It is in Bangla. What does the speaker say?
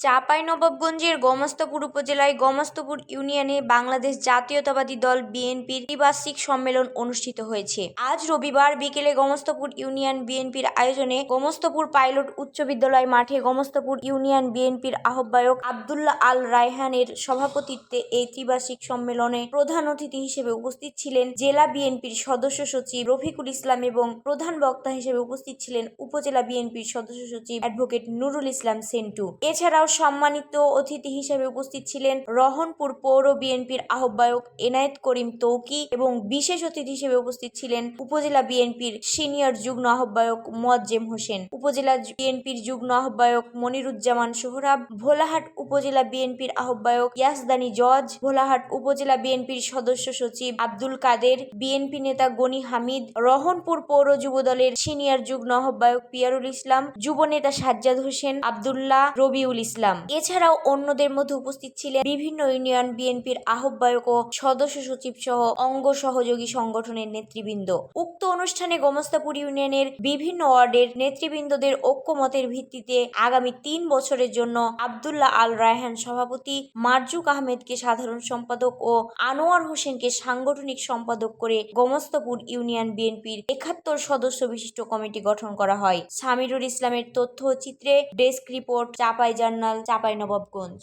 চাঁপাইনবাবগঞ্জের গমস্তাপুর উপজেলায় গমস্তাপুর ইউনিয়নে বাংলাদেশ জাতীয়তাবাদী দল বিএনপির ত্রিবার্ষিক সম্মেলন অনুষ্ঠিত হয়েছে। আজ রবিবার বিকেলে গমস্তাপুর ইউনিয়ন বিএনপির আয়োজনে গমস্তাপুর পাইলট উচ্চ বিদ্যালয় মাঠে গমস্তাপুর ইউনিয়ন বিএনপির আহ্বায়ক আবদুল্লাহ আল রায়হানের সভাপতিত্বে এই ত্রিবার্ষিক সম্মেলনে প্রধান অতিথি হিসেবে উপস্থিত ছিলেন জেলা বিএনপির সদস্য সচিব রফিকুল ইসলাম এবং প্রধান বক্তা হিসেবে উপস্থিত ছিলেন উপজেলা বিএনপির সদস্য সচিব অ্যাডভোকেট নুরুল ইসলাম সেন্টু। এছাড়াও সম্মানিত অতিথি হিসেবে উপস্থিত ছিলেন রহনপুর পৌর বিএনপির আহ্বায়ক এনায়েত করিম তৌকি এবং বিশেষ অতিথি হিসেবে উপস্থিত ছিলেন উপজেলা বিএনপির সিনিয়র যুগ্ম আহ্বায়ক মোয়াজ্জেম হোসেন, উপজেলা বিএনপির যুগ্ম আহ্বায়ক মনিরুজ্জামান সোহরাব, ভোলাহাট উপজেলা বিএনপির আহ্বায়ক ইয়াসদানি জজ, ভোলাহাট উপজেলা বিএনপির সদস্য সচিব আব্দুল কাদের, বিএনপি নেতা গনি হামিদ, রহনপুর পৌর যুবদলের সিনিয়র যুগ্ম আহ্বায়ক পিয়ারুল ইসলাম, যুব নেতা সাজ্জাদ হোসেন, আবদুল্লাহ রবিউল ইসলাম। এছাড়াও অন্যদের মধ্যে উপস্থিত ছিলেন বিভিন্ন ইউনিয়ন, বিএনপির আহ্বায়ক ও সদস্য সচিব সহ অঙ্গ সহযোগী সংগঠনের নেতৃবৃন্দ। উক্ত অনুষ্ঠানে গোমস্তাপুর ইউনিয়নের বিভিন্ন ওয়ার্ডের নেতৃবৃন্দদের ঐক্যমতের ভিত্তিতে আগামী তিন বছরের জন্য আবদুল্লাহ আল রায়হান সভাপতি মারজুক আহমেদকে সাধারণ সম্পাদক ও আনোয়ার হোসেনকে সাংগঠনিক সম্পাদক করে গোমস্তাপুর ইউনিয়ন বিএনপির একাত্তর সদস্য বিশিষ্ট কমিটি গঠন করা হয়। সামিরুল ইসলামের তথ্য চিত্রে desk report, Chapai journal Chapai Nawabganj